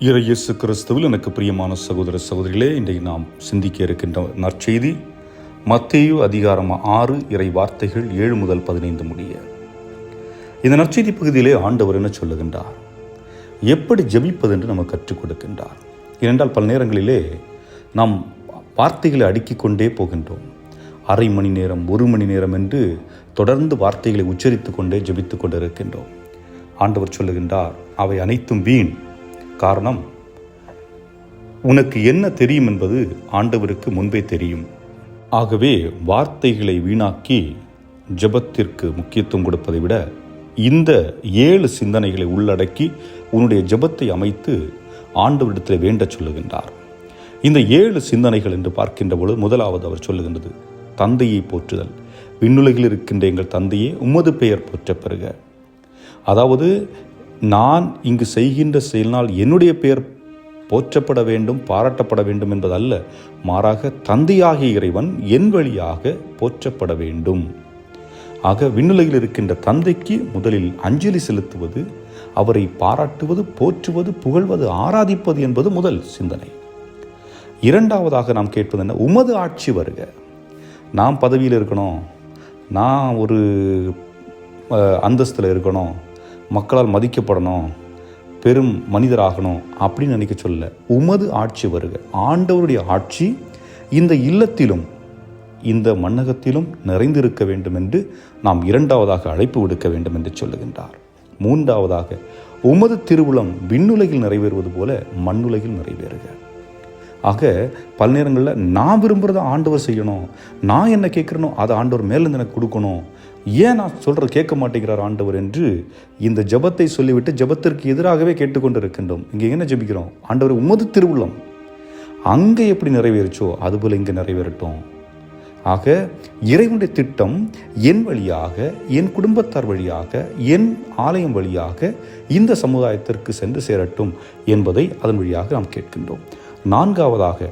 இயேசு கிறிஸ்துவில் எனக்கு பிரியமான சகோதர சகோதரிகளே இன்றைக்கு நாம் சிந்திக்க இருக்கின்ற நற்செய்தி மத்தேயு அதிகாரம் ஆறு இறை வார்த்தைகள் ஏழு முதல் பதினைந்து முடிய. இந்த நற்செய்தி பகுதியிலே ஆண்டவர் என்ன சொல்லுகின்றார்? எப்படி ஜபிப்பது என்று நமக்கு கற்றுக் கொடுக்கின்றார். ஏனென்றால் பல நேரங்களிலே நாம் வார்த்தைகளை அடுக்கிக் கொண்டே போகின்றோம். அரை மணி நேரம் ஒரு மணி நேரம் என்று தொடர்ந்து வார்த்தைகளை உச்சரித்து கொண்டே ஜபித்து கொண்டிருக்கின்றோம். ஆண்டவர் சொல்லுகின்றார் அவை அனைத்தும் வீண். காரணம் உனக்கு என்ன தெரியும் என்பது ஆண்டவருக்கு முன்பே தெரியும். ஆகவே வார்த்தைகளை வீணாக்கி ஜெபத்திற்கு முக்கியத்துவம் கொடுப்பதை விட இந்த ஏழு சிந்தனைகளை உள்ளடக்கி உன்னுடைய ஜெபத்தை அமைத்து ஆண்டவரிடத்தில் வேண்டச் சொல்லுகின்றார். இந்த ஏழு சிந்தனைகள் என்று பார்க்கின்ற பொழுது முதலாவது அவர் சொல்லுகின்றது தந்தையை போற்றுதல். விண்ணுலகில் இருக்கின்ற எங்கள் தந்தையே உமது பெயர் போற்ற பெறுக. அதாவது நான் இங்கு செய்கின்ற செயலினால் என்னுடைய பெயர் போற்றப்பட வேண்டும் பாராட்டப்பட வேண்டும் என்பதல்ல. மாறாக தந்தையாகிய இறைவன் என் வழியாக போற்றப்பட வேண்டும். ஆக விண்ணுலகில் இருக்கின்ற தந்தைக்கு முதலில் அஞ்சலி செலுத்துவது அவரை பாராட்டுவது போற்றுவது புகழ்வது ஆராதிப்பது என்பது முதல் சிந்தனை. இரண்டாவதாக நாம் கேட்பது என்ன? உமது ஆட்சி வருக. நாம் பதவியில் இருக்கணும். நான் ஒரு அந்தஸ்தில் இருக்கணும். மக்களால் மதிக்கப்படணும் பெரும் மனிதராகணும் அப்படின்னு நினைக்க சொல்ல உமது ஆட்சி வருக. ஆண்டவருடைய ஆட்சி இந்த இல்லத்திலும் இந்த மண்ணகத்திலும் நிறைந்திருக்க வேண்டும் என்று நாம் இரண்டாவதாக அழைப்பு விடுக்க வேண்டும் என்று சொல்லுகின்றார். மூன்றாவதாக உமது திருவுளம் விண்ணுலகில் நிறைவேறுவது போல மண்ணுலகில் நிறைவேறுக. ஆக பல நேரங்களில் நான் விரும்புகிறத ஆண்டவர் செய்யணும். நான் என்ன கேட்குறனோ அதை ஆண்டவர் மேலேருந்து எனக்கு கொடுக்கணும். ஏன் நான் சொல்கிறது கேட்க மாட்டேங்கிறார் ஆண்டவர் என்று இந்த ஜபத்தை சொல்லிவிட்டு ஜபத்திற்கு எதிராகவே கேட்டுக்கொண்டு இருக்கின்றோம் இங்கே என்ன ஜபிக்கிறோம்? ஆண்டவர் உமது திருவுள்ளம் அங்கே எப்படி நிறைவேறிச்சோ அதுபோல் இங்கே நிறைவேறட்டும். ஆக இறைவனுடைய திட்டம் என் வழியாக என் குடும்பத்தார் வழியாக என் ஆலயம் வழியாக இந்த சமுதாயத்திற்கு சென்று சேரட்டும் என்பதை அதன் வழியாக நாம் கேட்கின்றோம். நான்காவதாக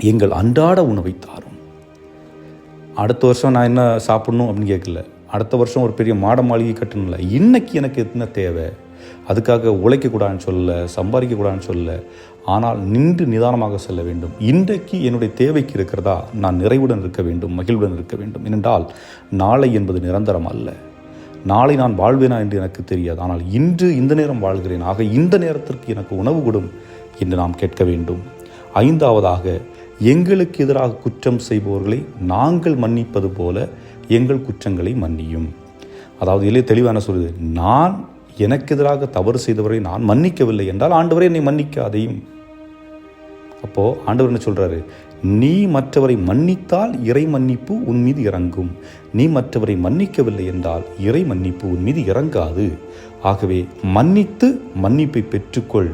எங்கள் அன்றாட உணவை தாரும். அடுத்த வருஷம் நான் என்ன சாப்பிடணும் அப்படின்னு கேட்கல. அடுத்த வருஷம் ஒரு பெரிய மாட மாளிகை கட்டணும்ல. இன்னைக்கு எனக்கு என்ன தேவை? அதுக்காக உழைக்கக்கூடாதுன்னு சொல்ல சம்பாதிக்கக்கூடாதுன்னு சொல்ல ஆனால் நின்று நிதானமாக செல்ல வேண்டும். இன்றைக்கு என்னுடைய தேவைக்கு இருக்கிறதா நான் நிறைவுடன் இருக்க வேண்டும் மகிழ்வுடன் இருக்க வேண்டும். ஏனென்றால் நாளை என்பது நிரந்தரம் அல்ல. நாளை நான் வாழ்வேனா என்று எனக்கு தெரியாது. ஆனால் இன்று இந்த நேரம் வாழ்கிறேன். ஆக இந்த நேரத்திற்கு எனக்கு உணவு கொடும் என்று நாம் கேட்க வேண்டும். ஐந்தாவதாக எங்களுக்கு எதிராக குற்றம் செய்பவர்களை நாங்கள் மன்னிப்பது போல எங்கள் குற்றங்களை மன்னியும். அதாவது இல்லை தெளிவான சொல்லுது நான் எனக்கு எதிராக தவறு செய்தவரை நான் மன்னிக்கவில்லை என்றால் ஆண்டவரை என்னை மன்னிக்காதையும். அப்போது ஆண்டவர் என்ன சொல்கிறாரு நீ மற்றவரை மன்னித்தால் இறை மன்னிப்பு உன் மீது இறங்கும். நீ மற்றவரை மன்னிக்கவில்லை என்றால் இறை மன்னிப்பு உன் மீது இறங்காது. ஆகவே மன்னித்து மன்னிப்பை பெற்றுக்கொள்.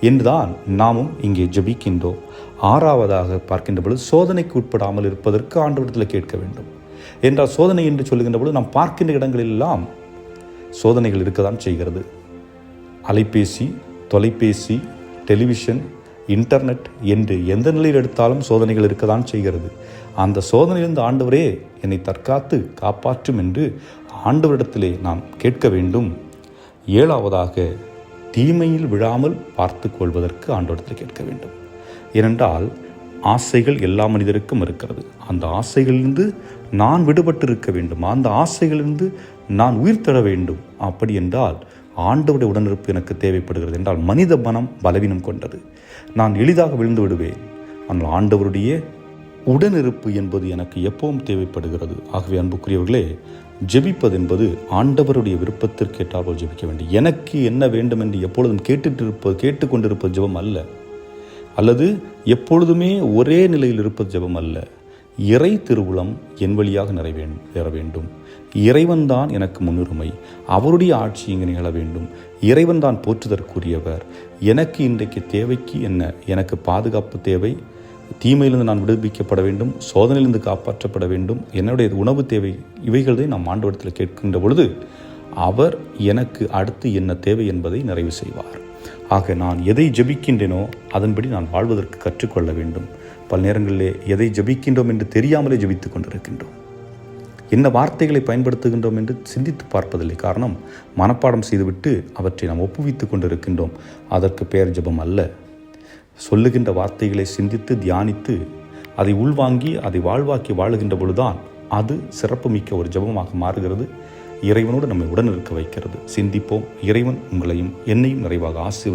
என்றுதான் நாமும் இங்கே ஜபிக்கின்றோம். ஆறாவதாக பார்க்கின்ற பொழுது சோதனைக்கு உட்படாமல் இருப்பதற்கு ஆண்டவரிடத்தில் கேட்க வேண்டும். என்றால் சோதனை என்று சொல்லுகின்ற பொழுது நாம் பார்க்கின்ற இடங்களெல்லாம் சோதனைகள் இருக்கத்தான் செய்கிறது. அலைபேசி தொலைபேசி டெலிவிஷன் இன்டர்நெட் என்று எந்த நிலையில் எடுத்தாலும் சோதனைகள் இருக்கதான் செய்கிறது. அந்த சோதனையிலிருந்து ஆண்டவரே என்னை தற்காத்து காப்பாற்றும் என்று ஆண்டவரிடத்திலே நாம் கேட்க வேண்டும். ஏழாவதாக தீமையில் விழாமல் பார்த்து கொள்வதற்கு ஆண்டோடத்தில் கேட்க வேண்டும். ஏனென்றால் ஆசைகள் எல்லா மனிதருக்கும் இருக்கிறது. அந்த ஆசைகளிலிருந்து நான் விடுபட்டு இருக்க வேண்டும். அந்த ஆசைகளிலிருந்து நான் உயிர் தர வேண்டும். அப்படி என்றால் ஆண்டவுடைய உடனிருப்பு எனக்கு தேவைப்படுகிறது என்றால் மனித மனம் பலவீனம் கொண்டது. நான் எளிதாக விழுந்து விடுவேன். ஆனால் ஆண்டவருடைய உடனிருப்பு என்பது எனக்கு எப்பவும் தேவைப்படுகிறது. ஆகவே அன்புக்குரியவர்களே ஜெபிப்பது என்பது ஆண்டவருடைய விருப்பத்திற்கு ஏற்றாற்போல் ஜெபிக்க வேண்டும் எனக்கு என்ன வேண்டும் என்று எப்பொழுதும் கேட்டுட்டு இருப்பது கேட்டுக்கொண்டிருப்பது ஜெபம் அல்ல. அல்லது எப்பொழுதுமே ஒரே நிலையில் இருப்பது ஜெபம் அல்ல. இறை திருவுளம் என் வழியாக நிறைவே நிறைவேற வேண்டும். இறைவன்தான் எனக்கு முன்னுரிமை. அவருடைய ஆட்சி இங்கு நிகழ வேண்டும். இறைவன் தான் போற்றுதற்குரியவர். எனக்கு இன்றைக்கு தேவைக்கு என்ன? எனக்கு பாதுகாப்பு தேவை. தீமையிலிருந்து நான் விடுவிக்கப்பட வேண்டும் சோதனையிலிருந்து காப்பாற்றப்பட வேண்டும். என்னுடைய உணவு தேவை இவைகளை நாம் ஆண்டவரத்தில் கேட்கின்ற பொழுது அவர் எனக்கு அடுத்து என்ன தேவை என்பதை நிறைவு செய்வார். ஆக நான் எதை ஜபிக்கின்றேனோ அதன்படி நான் வாழ்வதற்கு கற்றுக்கொள்ள வேண்டும். பல நேரங்களிலே எதை ஜபிக்கின்றோம் என்று தெரியாமலே ஜபித்து கொண்டிருக்கின்றோம். என்ன வார்த்தைகளை பயன்படுத்துகின்றோம் என்று சிந்தித்து பார்ப்பதில்லை காரணம் மனப்பாடம் செய்துவிட்டு அவற்றை நாம் ஒப்புவித்து கொண்டிருக்கின்றோம். அதற்கு பெயர் ஜெபம் அல்ல. சொல்லுகின்ற வார்த்தைகளை சிந்தித்து தியானித்து அதை உள்வாங்கி அதை வாழ்வாக்கி வாழுகின்ற பொழுதுதான் அது சிறப்புமிக்க ஒரு ஜெபமாக மாறுகிறது. இறைவனோடு நம்மை உடனிருக்க வைக்கிறது. சிந்திப்போம். இறைவன் உங்களையும் என்னையும் நிறைவாக ஆசீர்வதி